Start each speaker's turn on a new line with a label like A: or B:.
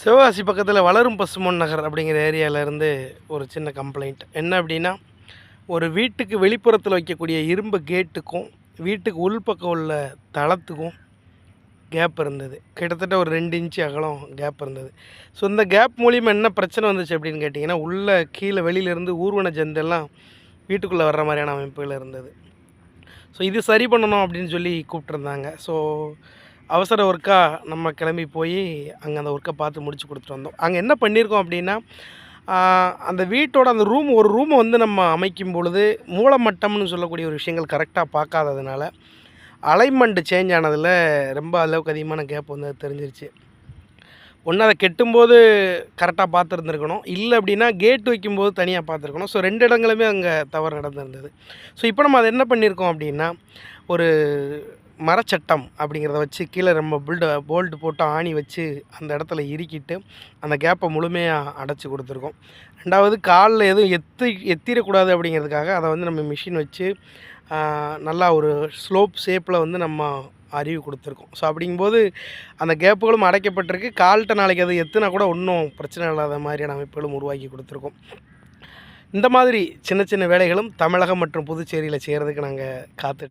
A: சிவகாசி பக்கத்தில் வளரும் பசுமொன் நகர் அப்படிங்கிற ஏரியாவிலேருந்து ஒரு சின்ன கம்ப்ளைண்ட் என்ன அப்படின்னா ஒரு வீட்டுக்கு வெளிப்புறத்தில் வைக்கக்கூடிய இரும்பு கேட்டுக்கும் வீட்டுக்கு உள்பக்கம் உள்ள தளத்துக்கும் கேப் இருந்தது. கிட்டத்தட்ட ஒரு ரெண்டு இன்ச்சு அகலம் கேப் இருந்தது. ஸோ இந்த கேப் மூலிமா என்ன பிரச்சனை வந்துச்சு அப்படின்னு கேட்டிங்கன்னா உள்ளே கீழே வெளியிலேருந்து ஊர்வன ஜந்தெல்லாம் வீட்டுக்குள்ளே வர்ற மாதிரியான அமைப்புகள் இருந்தது. ஸோ இது சரி பண்ணணும் அப்படின்னு சொல்லி கூப்பிட்ருந்தாங்க ஸோ அவசர ஒர்க்காக நம்ம கிளம்பி போய் அங்கே அந்த ஒர்க்கை பார்த்து முடிச்சு கொடுத்துட்டு வந்தோம். அங்கே என்ன பண்ணியிருக்கோம் அப்படின்னா அந்த வீட்டோட அந்த ரூம் ஒரு ரூமை வந்து நம்ம அமைக்கும் பொழுது மூலமட்டம்னு சொல்லக்கூடிய ஒரு விஷயங்கள் கரெக்டாக பார்க்காததுனால அலைன்மெண்ட் சேஞ்ச் ஆனதில் ரொம்ப அளவுக்கு அதிகமான கேப் வந்து தெரிஞ்சிருச்சு. ஒன்று அதை கெட்டும்போது கரெக்டாக பார்த்துருந்துருக்கணும் இல்லை அப்படின்னா கேட் வைக்கும்போது தனியாக பார்த்துருக்கணும் ஸோ ரெண்டு இடங்களுமே அங்கே தவறு நடந்திருந்தது. ஸோ இப்போ நம்ம அதை என்ன பண்ணியிருக்கோம் அப்படின்னா ஒரு மரச்சட்டம் அப்படிங்கிறத வச்சு கீழே நம்ம பில்டு போல்ட்டு போட்டு ஆணி வச்சு அந்த இடத்துல இறுக்கிட்டு அந்த கேப்பை முழுமையாக அடைச்சி கொடுத்துருக்கோம். ரெண்டாவது காலில் எதுவும் எத்தி எத்திரக்கூடாது அப்படிங்கிறதுக்காக அதை வந்து நம்ம மிஷின் வச்சு நல்லா ஒரு ஸ்லோப் ஷேப்பில் வந்து நம்ம அறிவு கொடுத்துருக்கோம். ஸோ அப்படிங்கும்போது அந்த கேப்புகளும் அடைக்கப்பட்டிருக்கு. கால்கிட்ட நாளைக்கு அது எத்துனா கூட ஒன்றும் பிரச்சனை இல்லாத மாதிரியான அமைப்புகளும் உருவாக்கி கொடுத்துருக்கோம். இந்த மாதிரி சின்ன சின்ன வேலைகளும் தமிழகம் மற்றும் புதுச்சேரியில் செய்கிறதுக்கு நாங்கள் காத்து